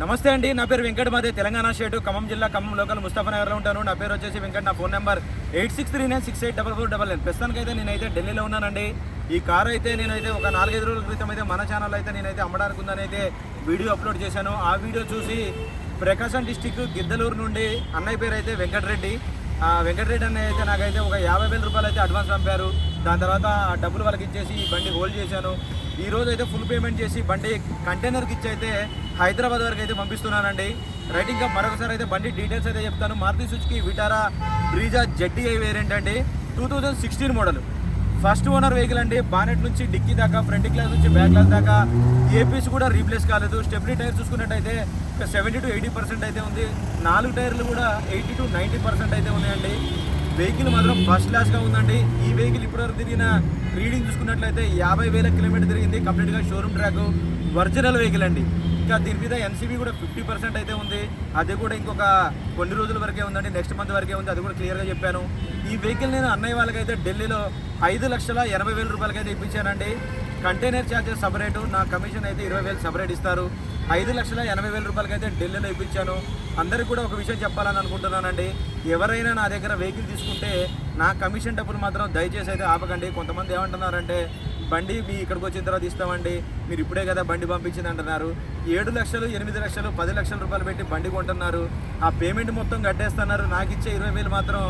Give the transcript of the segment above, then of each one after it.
నమస్తే అండి నా పేరు వెంకట మాదే తెలంగాణ స్టేట్ ఖమ్మం జిల్లా ఖమ్మం లోకల్ ముస్తాఫనగర్లో ఉంటాను. నా పేరు వచ్చేసి వెంకట్ నా phone number eight six three nine six eight double four double nine. ప్రస్తుతానికైతే అయితే నేనైతే ఢిల్లీలో ఉన్నానండి. ఈ కారు అయితే నేనైతే ఒక నాలుగైదు రోజుల క్రితం అయితే మన ఛానల్ అయితే నేనైతే అమ్మడానికి ఉందని అయితే వీడియో అప్లోడ్ చేశాను. ఆ వీడియో చూసి ప్రకాశం డిస్టిక్ గిద్దలూరు నుండి అన్నయ్య పేరు అయితే వెంకటరెడ్డి. వెంకటరెడ్డి అన్నయ్య అయితే నాకైతే ఒక యాభై వేల రూపాయలు అయితే అడ్వాన్స్ పంపారు. దాని తర్వాత ఆ డబ్బులు వాళ్ళకి ఇచ్చేసి ఈ బండి హోల్డ్ చేశాను. ఈ రోజు అయితే ఫుల్ పేమెంట్ చేసి బండి కంటైనర్కి ఇచ్చి అయితే హైదరాబాద్ వరకు అయితే పంపిస్తున్నానండి. రైట్ ఇంకా మరొకసారి అయితే బండి డీటెయిల్స్ అయితే చెప్తాను. Maruti Suzuki Vitara Brezza ZDi variant అండి. Two thousand sixteen model first owner vehicle అండి. బానెట్ నుంచి డిక్కీ దాకా ఫ్రంట్ క్లాస్ నుంచి బ్యాక్ క్లాస్ దాకా. ఏపీస్ కూడా రీప్లేస్ కాలేదు. స్టెప్లీ టైర్ చూసుకున్నట్టయితే సెవెంటీ టు ఎయిటీ పర్సెంట్ అయితే ఉంది. నాలుగు టైర్లు కూడా ఎయిటీ టు నైంటీ పర్సెంట్ అయితే ఉన్నాయండి. వెహికల్ మాత్రం ఫస్ట్ క్లాస్గా ఉందండి. ఈ వెహికల్ ఇప్పటివరకు తిరిగిన రీడింగ్ చూసుకున్నట్లయితే యాభై వేల కిలోమీటర్ తిరిగింది. కంప్లీట్గా షోరూమ్ ట్రాక్ ఒరిజినల్ వెహికల్ అండి. ఇంకా దీని మీద ఎన్సీబీ కూడా ఫిఫ్టీ పర్సెంట్ అయితే ఉంది. అది కూడా ఇంకొక కొన్ని రోజుల వరకే ఉందండి. నెక్స్ట్ మంత్ వరకే ఉంది. అది కూడా క్లియర్గా చెప్పాను. ఈ వెహికల్ నేను అన్నయ్య వాళ్ళకైతే ఢిల్లీలో ఐదు లక్షల ఎనభై వేల రూపాయలకైతే ఇప్పించానండి. కంటైనర్ ఛార్జెస్ సపరేటు నా కమిషన్ అయితే ఇరవై వేలు సపరేట్ ఇస్తారు. ఐదు లక్షల ఎనభై వేల రూపాయలకైతే ఢిల్లీలో ఇప్పించాను. అందరికీ కూడా ఒక విషయం చెప్పాలని అనుకుంటున్నానండి. ఎవరైనా నా దగ్గర వెహికల్ తీసుకుంటే నా కమిషన్ డబ్బులు మాత్రం దయచేసి అయితే ఆపకండి. కొంతమంది ఏమంటున్నారంటే బండి మీ ఇక్కడికి వచ్చిన తర్వాత ఇస్తామండి. మీరు ఇప్పుడే కదా బండి పంపించింది అంటున్నారు. ఏడు లక్షలు ఎనిమిది లక్షలు పది లక్షల రూపాయలు పెట్టి బండి కొంటున్నారు. ఆ పేమెంట్ మొత్తం కట్టేస్తున్నారు. నాకు ఇచ్చే ఇరవై వేలు మాత్రం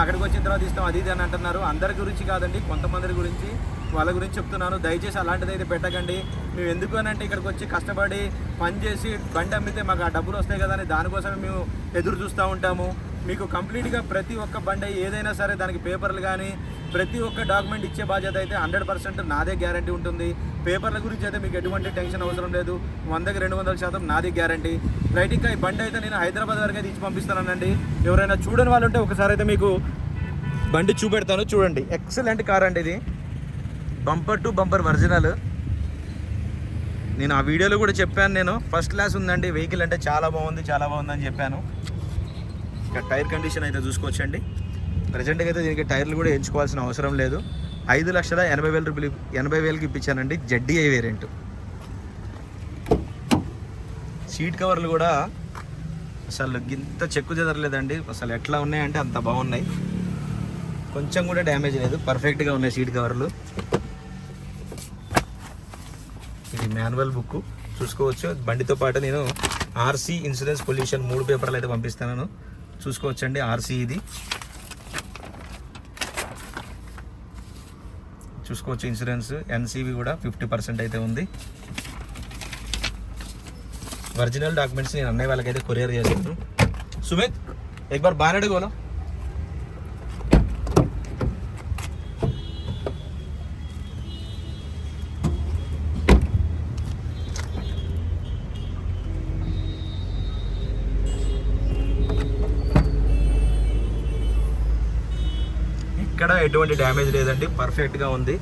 అక్కడికి వచ్చిన తర్వాత ఇస్తాం. అది ఇది అని అంటున్నారు. అందరి గురించి కాదండి కొంతమంది గురించి. వాళ్ళ గురించి చెప్తున్నాను. దయచేసి అలాంటిది అయితే పెట్టకండి. మేము ఎందుకు అని అంటే ఇక్కడికి వచ్చి కష్టపడి పని చేసి బండి అమ్మితే మాకు ఆ డబ్బులు వస్తాయి కదా అని దానికోసమే మేము ఎదురు చూస్తూ ఉంటాము. మీకు కంప్లీట్గా ప్రతి ఒక్క బండి ఏదైనా సరే దానికి పేపర్లు కానీ ప్రతి ఒక్క డాక్యుమెంట్ ఇచ్చే బాధ్యత అయితే హండ్రెడ్ పర్సెంట్ నాదే గ్యారంటీ ఉంటుంది. పేపర్ల గురించి అయితే మీకు ఎటువంటి టెన్షన్ అవసరం లేదు. వందకి రెండు వందల శాతం నాది గ్యారంటీ. రైట్ ఇంకా ఈ బండి అయితే నేను హైదరాబాద్ వరకు అయితే ఇచ్చి పంపిస్తానండి ఎవరైనా చూడని వాళ్ళు ఉంటే ఒకసారి అయితే మీకు బండి చూపెడతాను. చూడండి. ఎక్సలెంట్ కార్ అండి ఇది. Bumper to bumper original. నేను ఆ వీడియోలో కూడా చెప్పాను నేను. ఫస్ట్ క్లాస్ ఉందండి. వెహికల్ అంటే చాలా బాగుంది చాలా బాగుందని చెప్పాను. ఇక టైర్ కండిషన్ అయితే చూసుకోవచ్చండి. ప్రజెంట్గా అయితే దీనికి టైర్లు కూడా ఎంచుకోవాల్సిన అవసరం లేదు. ఐదు లక్షల ఎనభై వేల రూపాయలు ఎనభై వేలకి ఇప్పించానండి. జడ్డీఐ వేరియంట్ సీట్ కవర్లు కూడా అసలు ఇంత చెక్కు చెదరలేదండి. అసలు ఎట్లా ఉన్నాయంటే అంత బాగున్నాయి. కొంచెం కూడా డ్యామేజ్ లేదు. పర్ఫెక్ట్గా ఉన్నాయి సీట్ కవర్లు ఇది మాన్యువల్ బుక్. చూసుకోవచ్చు. బండితో పాటు నేను ఆర్సీ ఇన్సూరెన్స్ పొల్యూషన్ మూడు పేపర్లు అయితే పంపిస్తాను. చూసుకోవచ్చండి ఆర్సీ ఇది. చూసుకోవచ్చు ఇన్సూరెన్స్. ఎన్సీవి కూడా ఫిఫ్టీ పర్సెంట్ అయితే ఉంది. ఒరిజినల్ డాక్యుమెంట్స్ నేను అన్నయ్య వాళ్ళకైతే కొరియర్ చేస్తాను. సుమిత్ ఎక్ బార్ బానెడ్ గోలో ఇక్కడ ఎటువంటి డ్యామేజ్ లేదండి పర్ఫెక్ట్గా ఉంది.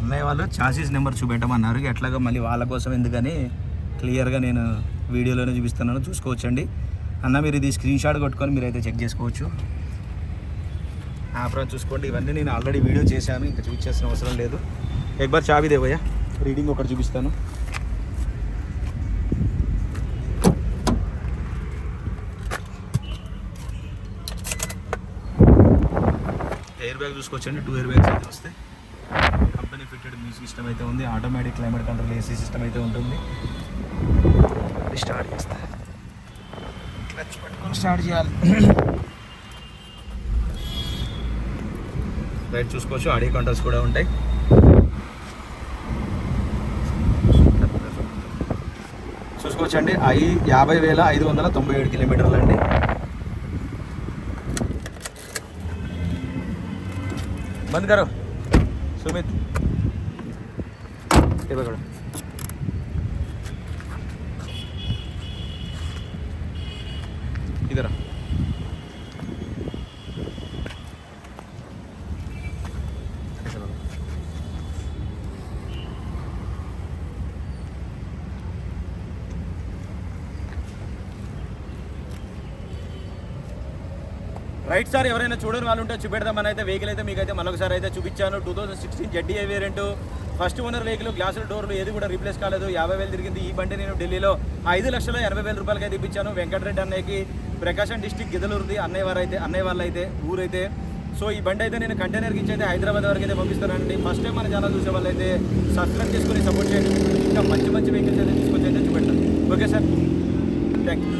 అన్నయ్య వాళ్ళు చాసీస్ నెంబర్ చూపెట్టమన్నారు ఎట్లాగో మళ్ళీ వాళ్ళ కోసం ఎందుకని క్లియర్గా నేను వీడియోలోనే చూపిస్తున్నాను. చూసుకోవచ్చండి. అన్న మీరు ఇది స్క్రీన్ షాట్ కొట్టుకొని మీరైతే చెక్ చేసుకోవచ్చు. యాప్రా చూసుకోండి. ఇవన్నీ నేను ఆల్రెడీ వీడియో చేశాను. ఇంకా చూపించాల్సిన అవసరం లేదు. ఎక్బార్ చావి దేవయ్య రీడింగ్ ఒకటి చూపిస్తాను. ఎయిర్ బ్యాగ్ చూసుకోవచ్చండి. టూ ఎయిర్ బ్యాగ్స్ అయితే వస్తాయి. కంపెనీ ఫిట్టెడ్ మ్యూజిక్ సిస్టమ్ అయితే ఉంది. Automatic climate control AC system అయితే ఉంటుంది. అది స్టార్ట్ చేస్తా. క్లచ్ పట్టుకొని స్టార్ట్ చేయాలి. రైట్ చూసుకోవచ్చు ఆడియో కంట్రోల్స్ కూడా ఉంటాయి. చూసుకోవచ్చండి. ఐ యాభై వేల ఐదు వందల తొంభై ఏడు కిలోమీటర్లు అండి. బంద్ కరో సుమిత్. ये ఇదిగరా రైట్ సార్ ఎవరైనా చూడని వాళ్ళు ఉంటే చూపెడదామని అయితే వెహికల్ అయితే మీకు అయితే మరొకసారి అయితే చూపించాను. Two thousand sixteen ZDi variant first owner vehicle గ్లాసుల డోర్లు ఏది కూడా రీప్లేస్ కాలేదు. యాభై వేలు తిరిగింది. ఈ బండి నేను ఢిల్లీలో ఐదు లక్షల ఎనభై వేల రూపాయలకి అయితే ఇప్పించాను వెంకటరెడ్డి అన్నయ్యకి ప్రకాశం డిస్టిక్ గిదలూరుది అన్నయ్య వారు అయితే అన్నయ్య వాళ్ళు అయితే ఊరైతే. సో ఈ బండి అయితే నేను కంటైనర్కి ఇచ్చి అయితే హైదరాబాద్ వరకు అయితే పంపిస్తానండి ఫస్ట్ టైం మన ఛానల్ చూసే వాళ్ళు అయితే సబ్స్క్రైబ్ చేసుకొని సపోర్ట్ చేయండి. ఇంకా మంచి మంచి వెహికల్స్ అయితే తీసుకొచ్చి అయితే చూపెట్టాను ఓకే సార్ థ్యాంక్ యూ